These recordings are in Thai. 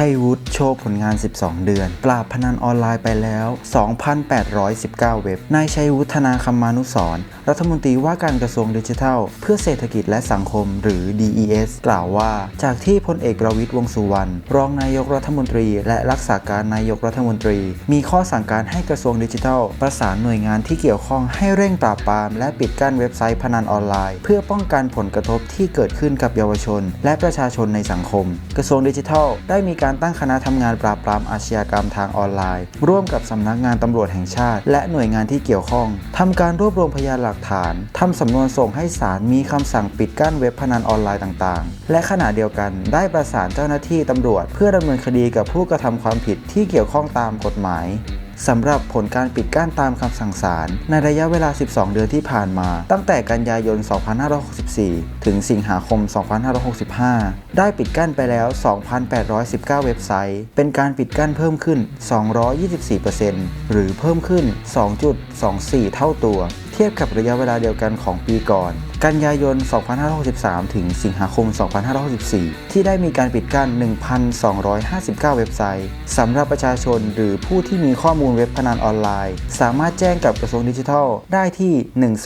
ชัยวุฒิโชว์ผลงาน 12 เดือน ปราบพนันออนไลน์ไปแล้ว 2,819 เว็บ นายชัยวุฒนาคมานุสรรัฐมนตรีว่าการกระทรวงดิจิทัล เพื่อเศรษฐกิจและสังคมหรือ DES กล่าวว่า จากที่พลเอกประวิตรวงสุวรรณรองนายกรัฐมนตรี และรักษาการนายกรัฐมนตรี มีข้อสั่งการให้กระทรวงดิจิทัล ประสานหน่วยงานที่เกี่ยวข้องให้เร่งปราบปราม และปิดกั้นเว็บไซต์พนันออนไลน์ เพื่อป้องกันผลกระทบที่เกิดขึ้นกับเยาวชน และประชาชนในสังคม กระทรวงดิจิทัล ได้มีการการตั้งคณะทำงานปราบปรามอาชญากรรมทางออนไลน์ ร่วมกับสำนักงานตำรวจแห่งชาติ และหน่วยงานที่เกี่ยวข้องทำการรวบรวมพยานหลักฐานทำสำนวนส่งให้ศาลมีคำสั่งปิดกั้นเว็บพนันออนไลน์ต่างๆ และขณะเดียวกันได้ประสานเจ้าหน้าที่ตำรวจ เพื่อดำเนินคดีกับผู้กระทำความผิดที่เกี่ยวข้องตามกฎหมาย สำหรับผลการปิดกั้นตามคำสั่งศาลในระยะเวลา 12 เดือนที่ผ่านมา ตั้งแต่กันยายน 2564 ถึงสิงหาคม 2565 ได้ปิดกั้นไปแล้ว 2,819 เว็บไซต์ เป็นการปิดกั้นเพิ่มขึ้น 224%หรือเพิ่มขึ้น 2.24 เท่าตัว เทียบกับระยะเวลาเดียวกันของปีก่อน กันยายน 2563 ถึงสิงหาคม 2564 ที่ได้มีการปิดกั้น 1,259 เว็บไซต์สำหรับประชาชนหรือผู้ที่มีข้อมูลเว็บพนันออนไลน์ สามารถแจ้งกับกระทรวงดิจิทัล ได้ที่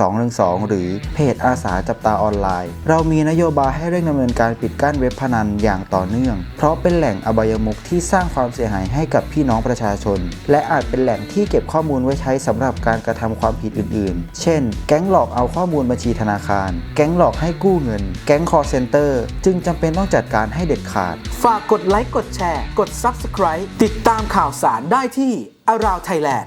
1212 หรือเพจอาสาจับตาออนไลน์ เรามีนโยบายให้เร่งดำเนินการปิดกั้นเว็บพนันอย่างต่อเนื่อง เพราะเป็นแหล่งอบายมุขที่สร้างความเสียหายให้กับพี่น้องประชาชน และอาจเป็นแหล่งที่เก็บข้อมูลไว้ใช้สำหรับการกระทำความผิดอื่น ๆ เช่น แก๊งหลอกเอาข้อมูลบัญชีธนาคารแก๊งหลอกให้กู้เงิน แก๊งคอเซนเตอร์ จึงจำเป็นต้องจัดการให้เด็ดขาด ฝากกดไลค์กดแชร์ กด Subscribe ติดตามข่าวสารได้ที่ Around Thailand